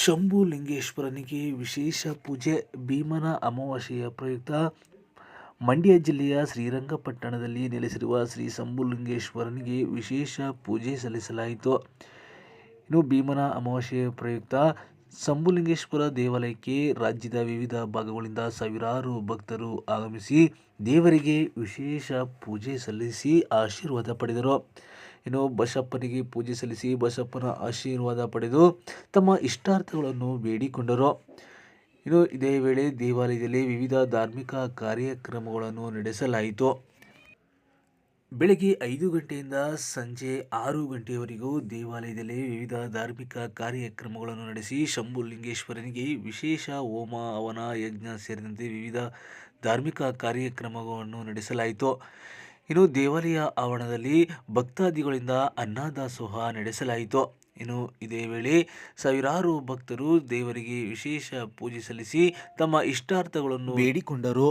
ಶಂಭು ಲಿಂಗೇಶ್ವರನಿಗೆ ವಿಶೇಷ ಪೂಜೆ ಭೀಮನ ಅಮಾವಾಸ್ಯೆಯ ಪ್ರಯುಕ್ತ. ಮಂಡ್ಯ ಜಿಲ್ಲೆಯ ಶ್ರೀರಂಗಪಟ್ಟಣದಲ್ಲಿ ನೆಲೆಸಿರುವ ಶ್ರೀ ಶಂಭುಲಿಂಗೇಶ್ವರನಿಗೆ ವಿಶೇಷ ಪೂಜೆ ಸಲ್ಲಿಸಲಾಯಿತು. ಇನ್ನು ಭೀಮನ ಅಮಾವಾಸ್ಯೆಯ ಪ್ರಯುಕ್ತ ಶಂಭುಲಿಂಗೇಶ್ವರ ದೇವಾಲಯಕ್ಕೆ ರಾಜ್ಯದ ವಿವಿಧ ಭಾಗಗಳಿಂದ ಸಾವಿರಾರು ಭಕ್ತರು ಆಗಮಿಸಿ ದೇವರಿಗೆ ವಿಶೇಷ ಪೂಜೆ ಸಲ್ಲಿಸಿ ಆಶೀರ್ವಾದ ಪಡೆದರು. ಇನ್ನು ಬಸಪ್ಪನಿಗೆ ಪೂಜೆ ಸಲ್ಲಿಸಿ ಬಸಪ್ಪನ ಆಶೀರ್ವಾದ ಪಡೆದು ತಮ್ಮ ಇಷ್ಟಾರ್ಥಗಳನ್ನು ಬೇಡಿಕೊಂಡರು. ಇನ್ನು ಇದೇ ವೇಳೆ ದೇವಾಲಯದಲ್ಲಿ ವಿವಿಧ ಧಾರ್ಮಿಕ ಕಾರ್ಯಕ್ರಮಗಳನ್ನು ನಡೆಸಲಾಯಿತು. ಬೆಳಗ್ಗೆ ಐದು ಗಂಟೆಯಿಂದ ಸಂಜೆ ಆರು ಗಂಟೆಯವರೆಗೂ ದೇವಾಲಯದಲ್ಲಿ ವಿವಿಧ ಧಾರ್ಮಿಕ ಕಾರ್ಯಕ್ರಮಗಳನ್ನು ನಡೆಸಿ ಶಂಭುಲಿಂಗೇಶ್ವರನಿಗೆ ವಿಶೇಷ ಹೋಮ ಹವನ ಯಜ್ಞ ಸೇರಿದಂತೆ ವಿವಿಧ ಧಾರ್ಮಿಕ ಕಾರ್ಯಕ್ರಮಗಳನ್ನು ನಡೆಸಲಾಯಿತು. ಇನ್ನು ದೇವಾಲಯ ಆವರಣದಲ್ಲಿ ಭಕ್ತಾದಿಗಳಿಂದ ಅನ್ನದಾಸೋಹ ನಡೆಸಲಾಯಿತು. ಇನ್ನು ಇದೇ ವೇಳೆ ಸಾವಿರಾರು ಭಕ್ತರು ದೇವರಿಗೆ ವಿಶೇಷ ಪೂಜೆ ಸಲ್ಲಿಸಿ ತಮ್ಮ ಇಷ್ಟಾರ್ಥಗಳನ್ನು ಬೇಡಿಕೊಂಡರು.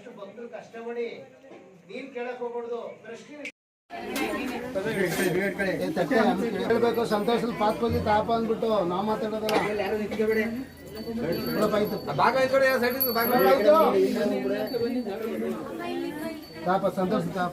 ಫಸ್ಟ್ ಭಕ್ತರು ಕಷ್ಟಪಡಿ ನೀನ್ ಕೇಳಕ್ ಹೋಗ್ಬಾರ್ದು. ಪ್ರಶ್ನೆ ಹೇಳ್ಬೇಕು ಸಂತೋಷದಲ್ಲಿ ಪಾತ್ ಹೋಗಿ ತಾಪ ಅಂದ್ಬಿಟ್ಟು ನಾವ್ ಮಾತಾಡೋದಲ್ಲ. ತಾಪ ಸಂತೋಷ ತಾಪ.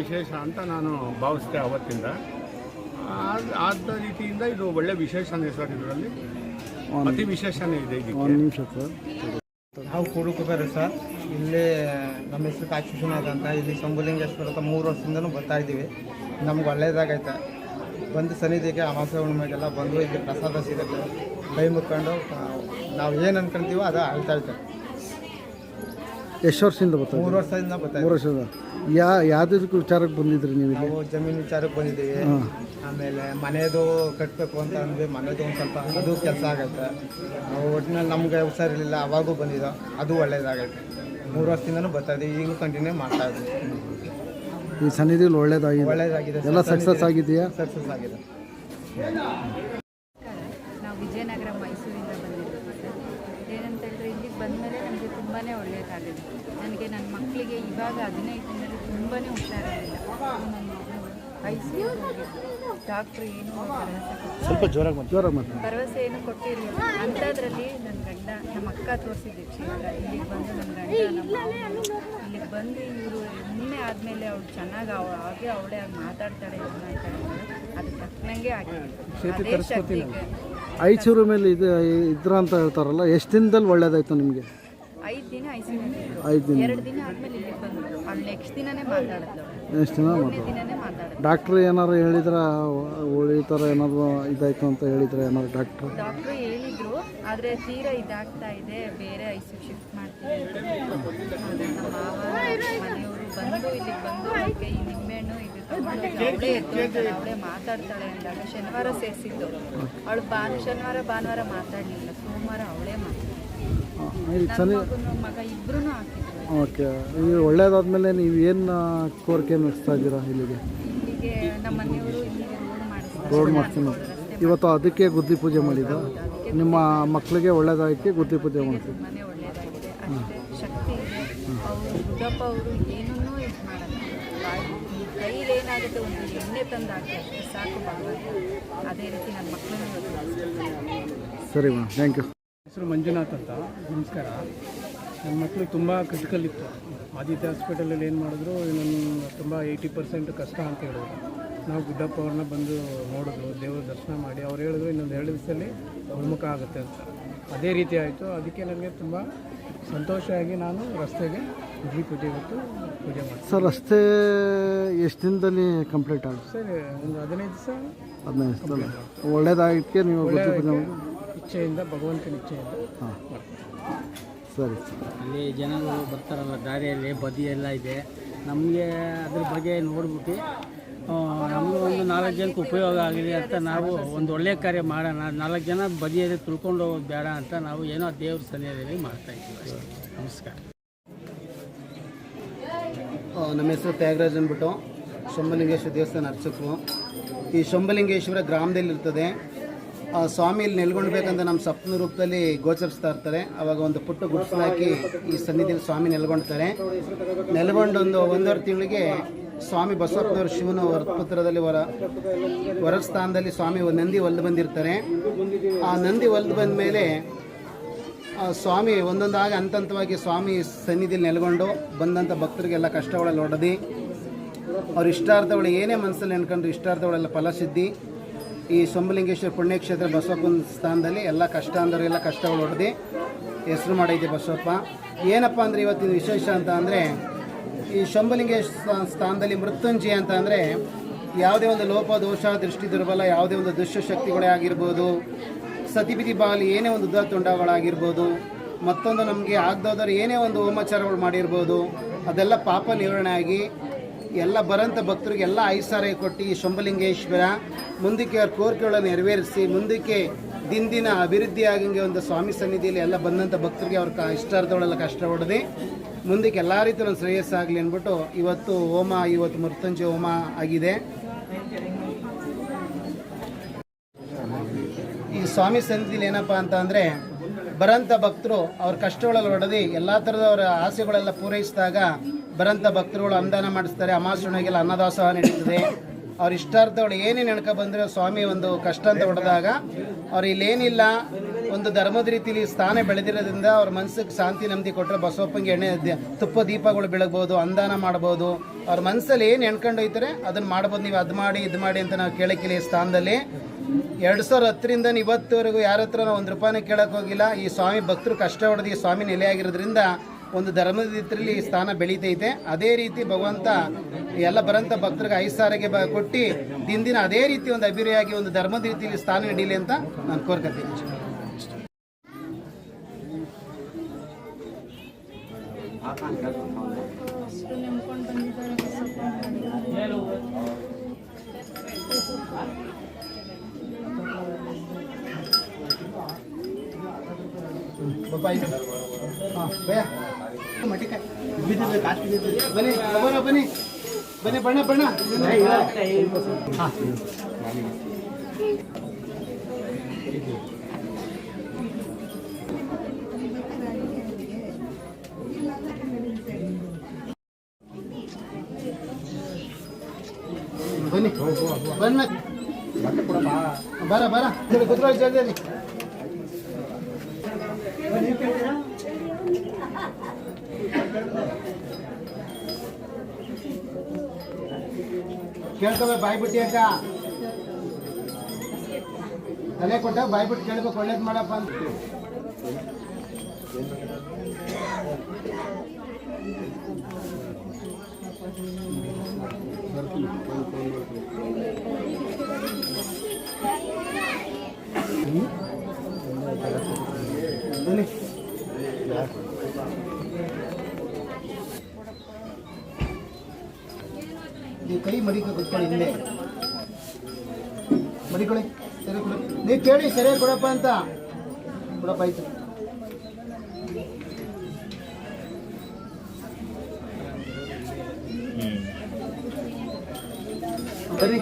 ವಿಶೇಷ ಅಂತ ನಾನು ಭಾವಿಸಿದೆ ಅವತ್ತಿಂದ. ಆದ ಆದ ರೀತಿಯಿಂದ ಇದು ಒಳ್ಳೆ ವಿಶೇಷನೇ ಸರ್ ಇದರಲ್ಲಿ. ಅತಿ ವಿಶೇಷನೇ ಇದೆ ಒಂದು ನಿಮಿಷ ಸರ್. ನಾವು ಕೂಡುಕೋಬೇರೆ ಸರ್. ಇಲ್ಲಿ ನಮ್ಮ ಹೆಸರು ಕಾಶಿ ವಿಶ್ವನಾಥ್ ಅಂತ. ಇಲ್ಲಿ ಶಂಭುಲಿಂಗೇಶ್ವರ ಅಂತ ಮೂರು ವರ್ಷದಿಂದನೂ ಬರ್ತಾ ಇದ್ದೀವಿ. ನಮ್ಗೆ ಒಳ್ಳೇದಾಗೈತೆ. ಬಂದು ಸನ್ನಿಧಿಗೆ ಅಮಾಸೆ ಹುಣ್ಣಿಮೆಗೆಲ್ಲ ಬಂದು ಇಲ್ಲಿ ಪ್ರಸಾದ ಸಿಗುತ್ತೆ. ಕೈ ಮುಕ್ಕೊಂಡು ನಾವು ಏನು ಅನ್ಕೊಂತೀವೋ ಅದು ಅಳ್ತಾ ಐತೆ ಎಷ್ಟು ವರ್ಷದಿಂದ ಬರ್ತಾ ಮೂರು ವರ್ಷದಿಂದ ಬರ್ತಾ ಮೂರು ವರ್ಷದ ಯಾ ಯಾವುದಕ್ಕೆ ವಿಚಾರಕ್ಕೆ ಬಂದಿದ್ರಿ ನೀವು ಇಲ್ಲಿ? ನಾವು ಜಮೀನು ವಿಚಾರಕ್ಕೆ ಬಂದಿದ್ದೀವಿ. ಆಮೇಲೆ ಮನೆಯದು ಕಟ್ಟಬೇಕು ಅಂತ ಅಂದ್ವಿ. ಮನೆದು ಒಂದು ಸ್ವಲ್ಪ ಅದು ಕೆಲಸ ಆಗುತ್ತೆ. ನಾವು ಒಟ್ಟಿನಲ್ಲಿ ನಮಗೆ ಹುಷಾರಿರಲಿಲ್ಲ ಅವಾಗೂ ಬಂದಿದ್ದೋ. ಅದು ಒಳ್ಳೇದಾಗೈತೆ ಮೂರು ವರ್ಷದಿಂದನೂ ಬರ್ತಾ ಇದ್ದೀವಿ. ಈಗಲೂ ಕಂಟಿನ್ಯೂ ಮಾಡ್ತಾ ಇದ್ದೀವಿ. ಈ ಸನ್ನಿಧಿಲಿ ಒಳ್ಳೇದಾಗಿದೆ. ಒಳ್ಳೇದಾಗಿದೆ. ಎಲ್ಲ ಸಕ್ಸಸ್ ಆಗಿದೆಯಾ? ಸಕ್ಸಸ್ ಆಗಿದೆ ನಾವು ವಿಜಯನಗರ ಮೈಸೂರಿಂದ ಬಂದಿದ್ದೀವಿ ಸರ್ ಏನಂತ ಹೇಳಿದ್ರೆ ಇಲ್ಲಿಗೆ ಬಂದಮೇಲೆ ನಮಗೆ ತುಂಬಾ ಒಳ್ಳೆಯದಾಗಿದೆ ನನಗೆ ನನ್ನ ಮಕ್ಕಳಿಗೆ ಇವಾಗ ಹದಿನೈದು ತುಂಬಾ ಹುಷಾರಿರಲಿಲ್ಲ ಐ ಸಿ ಡಾಕ್ಟ್ರು ಏನು ಭರವಸೆ ಸ್ವಲ್ಪ ಜೋರಾಗಿ ಜೋರಾಗಿ ಭರವಸೆ ಏನು ಕೊಟ್ಟಿರಲಿಲ್ಲ. ಅಂಥದ್ರಲ್ಲಿ ನನ್ನ ಗಂಡ ನಮ್ಮ ಅಕ್ಕ ತೋರಿಸಿದ್ದೆ ಕ್ಷೇತ್ರ. ಇಲ್ಲಿಗೆ ಬಂದು ನನ್ನ ಗಂಡ ನಮ್ಮ ಇಲ್ಲಿಗೆ ಬಂದು ಇವರು ಒಮ್ಮೆ ಆದಮೇಲೆ ಅವ್ಳು ಚೆನ್ನಾಗಿ ಅವ ಹಾಗೆ ಅವಳೇ ಆಗಿ ಮಾತಾಡ್ತಾಳೆ ಅದು ತಕ್ಕನಂಗೆ ಆಗಿದೆ. ಐಚೂರು ಮೇಲೆ ಇದು ಇದ್ರ ಅಂತ ಹೇಳ್ತಾರಲ್ಲ ಎಷ್ಟು ದಿನದಲ್ಲಿ ಒಳ್ಳೇದಾಯ್ತು ನಿಮಗೆ? ಐದು ದಿನ ಐದು ದಿನ. ಎರಡು ದಿನ ಆದಮೇಲೆ ಇಲ್ಲಿಗೆ ಬಂದು. ಅವ್ಳು ನೆಕ್ಸ್ಟ್ ದಿನನೇ ಮಾತಾಡಿದ್ಲು ಎಷ್ಟು ದಿನ ಮೂರನೇ ಮಾತಾಡ ದಿನನೇ ಮಾತಾಡಿದ್ಲು ಡಾಕ್ಟ್ರ್ ಏನಾರು ಹೇಳಿದ್ರ? ಈ ಥರ ಏನಾದ್ರು ಇದಾಯ್ತು ಅಂತ ಹೇಳಿದ್ರೆ ಏನಾದ್ರು ಡಾಕ್ಟ್ರು ಡಾಕ್ಟ್ರು ಹೇಳಿದ್ರು ಆದರೆ ತೀರಾ ಇದಾಗ್ತಾ ಇದೆ. ಬೇರೆ ಐಸಿಯು ಶಿಫ್ಟ್ ಮಾಡ್ತೀವಿ ಅಂತ ಹೇಳಿದ್ರು. ನಮ್ಮ ಮಾವ ಮನೆಯವರು ಬಂದು ಇಲ್ಲಿಗೆ ಬಂದು ಅದಕ್ಕೆ ಈ ನಿಂಬೆಹಣ್ಣು ಇದು ತಗೊಂಡು ಅವಳೇ ಎದ್ದು ಅವಳೇ ಮಾತಾಡ್ತಾಳೆ ಅಂದಾಗ ಶನಿವಾರ ಸೇರಿಸಿದ್ದು. ಅವಳು ಬಾನ್ ಶನಿವಾರ ಭಾನುವಾರ ಮಾತಾಡಲಿಲ್ಲ. ಸೋಮವಾರ ಅವಳೇ ಮಾತಾಡ್ತಾಳೆ. ಮಗ ಹಾಕಿದ್ರು ಓಕೆ ಈಗ ಒಳ್ಳೇದಾದ್ಮೇಲೆ ನೀವು ಏನು ಕೋರಿಕೆ ನಡೆಸ್ತಾ ಇದ್ದೀರಾ ಇಲ್ಲಿಗೆ? ಇಲ್ಲಿಗೆ ನಮ್ಮ ಮನೆಯವರು ಇಲ್ಲಿಗೆ ರೋಡ್ ಮಾಡಿಸ್ತಾರೆ. ರೋಡ್ ಮಾಡ್ತೀನಿ ಇವತ್ತು ಅದಕ್ಕೆ ಗುದ್ದಿ ಪೂಜೆ ಮಾಡಿದ ನಿಮ್ಮ ಮಕ್ಕಳಿಗೆ ಒಳ್ಳೇದಾಗಿ ಗುದ್ದಿ ಪೂಜೆ ಮಾಡ್ತೀವಿ ಮನೆ ಒಳ್ಳೆಯದಾಗಿದೆ ಅಷ್ಟೇ ಶಕ್ತಿ ಇದೆ. ಅವರು ಗುಡ್ಡಪ್ಪ ಅವರು ಏನನ್ನೂ ಇದು ಮಾಡಲ್ಲ. ಬಾಯಿ ಕೈಲಿ ಏನಾಗುತ್ತೆ ಒಂದು ಎಣ್ಣೆ ತಂದು ಹಾಕಿ ಅಷ್ಟೇ ಸಾಕು ಭಗವಂತ ಅದೇ ರೀತಿ ನನ್ನ ಮಕ್ಕಳನ್ನು ಸರಿ ಮೇಡಮ್ ಥ್ಯಾಂಕ್ ಯು ಹೆಸರು ಮಂಜುನಾಥ್ ಅಂತ. ನಮಸ್ಕಾರ. ನನ್ನ ಮಕ್ಕಳು ತುಂಬ ಕ್ರಿಟಿಕಲ್ ಇತ್ತು. ಆದಿತ್ಯ ಹಾಸ್ಪಿಟಲಲ್ಲಿ ಏನು ಮಾಡಿದ್ರು ನನ್ನ ತುಂಬ ಏಯ್ಟಿ ಪರ್ಸೆಂಟ್ ಕಷ್ಟ ಅಂತ ಹೇಳಿದ್ರು. ನಾವು ಗುಡ್ಡಪ್ಪ ಅವ್ರನ್ನ ಬಂದು ನೋಡಿದ್ರು ದೇವರ ದರ್ಶನ ಮಾಡಿ. ಅವ್ರು ಹೇಳಿದ್ರು ಇನ್ನೊಂದು ಎರಡು ದಿವಸದಲ್ಲಿ ಗುಣಮುಖ ಆಗುತ್ತೆ ಅಂತ. ಅದೇ ರೀತಿ ಆಯಿತು. ಅದಕ್ಕೆ ನನಗೆ ತುಂಬ ಸಂತೋಷ ಆಗಿ ನಾನು ರಸ್ತೆಗೆ ಇಡ್ಲಿ ಪೂಜೆ ಇವತ್ತು ಪೂಜೆ ಮಾಡ್ತೀನಿ. ಸರ್ ರಸ್ತೆ ಎಷ್ಟು ದಿನದಲ್ಲಿ ಕಂಪ್ಲೀಟ್ ಆಗುತ್ತೆ? ಸರ್ ಒಂದು ಹದಿನೈದು ದಿವಸ ಹದಿನೈದು ದಿವಸ ಒಳ್ಳೇದಾಗಕ್ಕೆ ನೀವು ಮಾಡಿ ಇಚ್ಛೆಯಿಂದ ಭಗವಂತನ ಇಚ್ಛೆಯಿಂದ ಹಾಂ. ಸರಿ. ಅಲ್ಲಿ ಜನಗಳು ಬರ್ತಾರಲ್ಲ ದಾರಿಯಲ್ಲಿ ಬದಿ ಎಲ್ಲ ಇದೆ. ನಮಗೆ ಅದ್ರ ಬಗ್ಗೆ ನೋಡ್ಬಿಟ್ಟು ನಮಗೂ ಒಂದು ನಾಲ್ಕು ಜನಕ್ಕೆ ಉಪಯೋಗ ಆಗಲಿ ಅಂತ ನಾವು ಒಂದು ಒಳ್ಳೆಯ ಕಾರ್ಯ ಮಾಡೋಣ ನಾಲ್ಕು ಜನ ಬದಿಯಲ್ಲಿ ತಿಳ್ಕೊಂಡು ಹೋಗೋದು ಬೇಡ ಅಂತ ನಾವು ಏನೋ ದೇವ್ರ ಸನ್ನಿಧಿಯಲ್ಲಿ ಮಾಡ್ತಾ ಇದ್ದೀವಿ ನಮಸ್ಕಾರ. ನಮ್ಮ ಹೆಸರು ತ್ಯಾಗರಾಜ್ ಅಂದ್ಬಿಟ್ಟು ಶಂಭಲಿಂಗೇಶ್ವರ ದೇವಸ್ಥಾನ ಅರ್ಚಕರು. ಈ ಶಂಭಲಿಂಗೇಶ್ವರ ಗ್ರಾಮದಲ್ಲಿರ್ತದೆ. ಸ್ವಾಮಿ ಇಲ್ಲಿ ನಮ್ಮ ಸಪ್ನ ರೂಪದಲ್ಲಿ ಗೋಚರಿಸ್ತಾ ಇರ್ತಾರೆ. ಅವಾಗ ಒಂದು ಪುಟ್ಟ ಹಾಕಿ ಈ ಸನ್ನಿಧಿಯಲ್ಲಿ ಸ್ವಾಮಿ ನೆಲ್ಗೊಳ್ತಾರೆ ನೆಲ್ಗೊಂಡು ಒಂದು ಒಂದೂವರೆ ತಿಂಗಳಿಗೆ ಸ್ವಾಮಿ ಬಸವಪ್ಪನವರು ಶಿವನ ವರಪುತ್ರದಲ್ಲಿ ವರ ಹೊರ ಸ್ಥಾನದಲ್ಲಿ ಸ್ವಾಮಿ ನಂದಿ ಒಲ್ದು ಬಂದಿರ್ತಾರೆ. ಆ ನಂದಿ ಒಲ್ದು ಬಂದ ಮೇಲೆ ಸ್ವಾಮಿ ಒಂದೊಂದಾಗಿ ಹಂತ ಹಂತವಾಗಿ ಸ್ವಾಮಿ ಸನ್ನಿಧಿಯಲ್ಲಿ ನೆಲೆಗೊಂಡು ಬಂದಂಥ ಭಕ್ತರಿಗೆಲ್ಲ ಕಷ್ಟಗಳಲ್ಲಿ ಒಡದಿ. ಅವ್ರ ಇಷ್ಟಾರ್ಥಗಳು ಏನೇ ಮನಸ್ಸಲ್ಲಿ ನೆನ್ಕೊಂಡ್ರು ಇಷ್ಟಾರ್ಥಗಳೆಲ್ಲ ಫಲಸಿದ್ಧಿ ಈ ಸೋಮಲಿಂಗೇಶ್ವರ ಪುಣ್ಯಕ್ಷೇತ್ರ ಬಸವಪ್ಪನ ಸ್ಥಾನದಲ್ಲಿ ಎಲ್ಲ ಕಷ್ಟ ಅಂದವರಿಗೆಲ್ಲ ಕಷ್ಟಗಳು ಹೊಡೆದು ಹೆಸರು ಮಾಡೈತೆ ಬಸವಪ್ಪ. ಏನಪ್ಪ ಅಂದರೆ ಇವತ್ತಿನ ವಿಶೇಷ ಅಂತ ಅಂದರೆ ಈ ಶಂಭಲಿಂಗೇಶ್ವರ ಸ್ಥಾನದಲ್ಲಿ ಮೃತ್ಯುಂಜಯ ಅಂತ ಅಂದರೆ ಯಾವುದೇ ಒಂದು ಲೋಪ, ದೋಷ, ದೃಷ್ಟಿ, ದುರ್ಬಲ, ಯಾವುದೇ ಒಂದು ದುಷ್ಟ ಶಕ್ತಿಗಳೇ ಆಗಿರ್ಬೋದು ಸತಿಬಿದಿ ಬಾಲಿ ಏನೇ ಒಂದು ದುಃಖತುಂಡಗಳಾಗಿರ್ಬೋದು ಮತ್ತೊಂದು ನಮಗೆ ಆಗದೋದ್ರೆ ಏನೇ ಒಂದು ಹೋಮಾಚಾರಗಳು ಮಾಡಿರ್ಬೋದು, ಅದೆಲ್ಲ ಪಾಪ ನಿವಾರಣೆ ಆಗಿ ಎಲ್ಲ ಬರೋಂಥ ಭಕ್ತರಿಗೆ ಎಲ್ಲ ಐಸಾರೈ ಕೊಟ್ಟು ಈ ಶಂಭಲಿಂಗೇಶ್ವರ ಮುಂದಕ್ಕೆ ಅವ್ರ ಕೋರಿಕೆಗಳನ್ನು ನೆರವೇರಿಸಿ, ಮುಂದಕ್ಕೆ ದಿನ ದಿನ ಅಭಿವೃದ್ಧಿ ಆಗಂಗೆ ಒಂದು ಸ್ವಾಮಿ ಸನ್ನಿಧಿಯಲ್ಲಿ ಎಲ್ಲ ಬಂದಂಥ ಭಕ್ತರಿಗೆ ಅವ್ರ ಕ ಇಷ್ಟಾರ್ಥಗಳೆಲ್ಲ ಕಷ್ಟ ಹೊಡೆದು ಮುಂದಕ್ಕೆ ಎಲ್ಲ ರೀತಿ ಒಂದು ಶ್ರೇಯಸ್ಸಾಗಲಿ ಅಂದ್ಬಿಟ್ಟು ಇವತ್ತು ಹೋಮ, ಇವತ್ತು ಮೃತ್ಯುಂಜಯ ಹೋಮ ಆಗಿದೆ. ಈ ಸ್ವಾಮಿ ಸನ್ನಿಧಿಲಿ ಏನಪ್ಪ ಅಂತ ಅಂದರೆ ಬರೋಂಥ ಭಕ್ತರು ಅವ್ರ ಕಷ್ಟಗಳಲ್ಲಿ ಹೊಡೆದು ಎಲ್ಲ ಥರದವರ ಆಸೆಗಳೆಲ್ಲ ಪೂರೈಸಿದಾಗ ಬರಂಥ ಭಕ್ತರುಗಳು ಅನುದಾನ ಮಾಡಿಸ್ತಾರೆ ಅಮಾಸಣೆಗೆಲ್ಲ ಅನ್ನದಾಸೋಹ ನಡೀತದೆ. ಅವ್ರ ಇಷ್ಟಾರ್ಥಗಳು ಏನೇ ನೆನಕ ಬಂದರೆ ಸ್ವಾಮಿ ಒಂದು ಕಷ್ಟ ಅಂತ ಹೊಡೆದಾಗ, ಅವ್ರು ಇಲ್ಲೇನಿಲ್ಲ, ಒಂದು ಧರ್ಮದ ರೀತಿಲಿ ಸ್ಥಾನ ಬೆಳೆದಿರೋದ್ರಿಂದ ಅವ್ರ ಮನಸ್ಸಿಗೆ ಶಾಂತಿ ನೆಮ್ಮದಿ ಕೊಟ್ಟರೆ ಬಸವಪ್ಪಂಗೆ ಎಣ್ಣೆ ತುಪ್ಪ ದೀಪಗಳು ಬೆಳಗ್ಬೋದು ಅಂದಾನ ಮಾಡ್ಬೋದು. ಅವ್ರ ಮನಸ್ಸಲ್ಲಿ ಏನು ಎಣ್ಕೊಂಡು ಹೋಯ್ತಾರೆ ಅದನ್ನು ಮಾಡ್ಬೋದು. ನೀವು ಅದು ಮಾಡಿ, ಇದು ಮಾಡಿ ಅಂತ ನಾವು ಕೇಳಕ್ಕಿಲ್ಲ ಈ ಸ್ಥಾನದಲ್ಲಿ. ಎರಡು ಸಾವಿರ ಹತ್ತರಿಂದ ಇವತ್ತುವರೆಗೂ ಯಾರ ಹತ್ರ ನಾವು ಒಂದು ರೂಪಾಯಿನ ಕೇಳೋಕ್ಕೋಗಿಲ್ಲ ಈ ಸ್ವಾಮಿ ಭಕ್ತರು ಕಷ್ಟ ಹೊಡೆದು ಈ ಸ್ವಾಮಿ ನೆಲೆಯಾಗಿರೋದ್ರಿಂದ ಒಂದು ಧರ್ಮದ ರೀತಿಯಲ್ಲಿ ಸ್ಥಾನ ಬೆಳೀತೈತೆ ಅದೇ ರೀತಿ ಭಗವಂತ ಎಲ್ಲ ಬರಂತ ಭಕ್ತರಿಗೆ ಐದು ಸಾವಿರಗೆ ಬ ಕೊಟ್ಟು ದಿನ ದಿನ ಅದೇ ರೀತಿ ಒಂದು ಅಭಿವೃದ್ಧಿಯಾಗಿ ಒಂದು ಧರ್ಮದ ರೀತಿಯಲ್ಲಿ ಸ್ಥಾನ ನೀಡಲಿ ಅಂತ ನಾನು ಕೋರ್ಕತ್ತೀನಿ ಹಾಂ ಭಯ मटे काय विधीचं कास्ट विधीचं बने बरोबर बरा बरा कुत्रा विचार ಕೇಳ್ಕೊಬೇಕು ಬಾಯ್ ಬಿಟ್ಟಿ ಅಕ್ಕ ತಲೆ ಕೊಟ್ಟ ಬಾಯ್ ಬಿಟ್ಟು ಕೇಳ್ಬೇಕು ಒಳ್ಳೇದು ಮಾಡಪ್ಪ ಅಂತ ಬನ್ನಿ ನೀವು ಕೈ ಮಡಿಕ ಕುತ್ಕೊಳ್ಳಿ ಹಿಂದೆ ಮಡಿಕೊಳ್ಳಿ ಸರಿ ಕೊಡಿ. ನೀವು ಕೇಳಿ ಸರಿಯಾಗಿ ಕೊಡಪ್ಪ ಅಂತ. ಕೊಡಪ್ಪ ಆಯ್ತು. ಬರ್ರಿ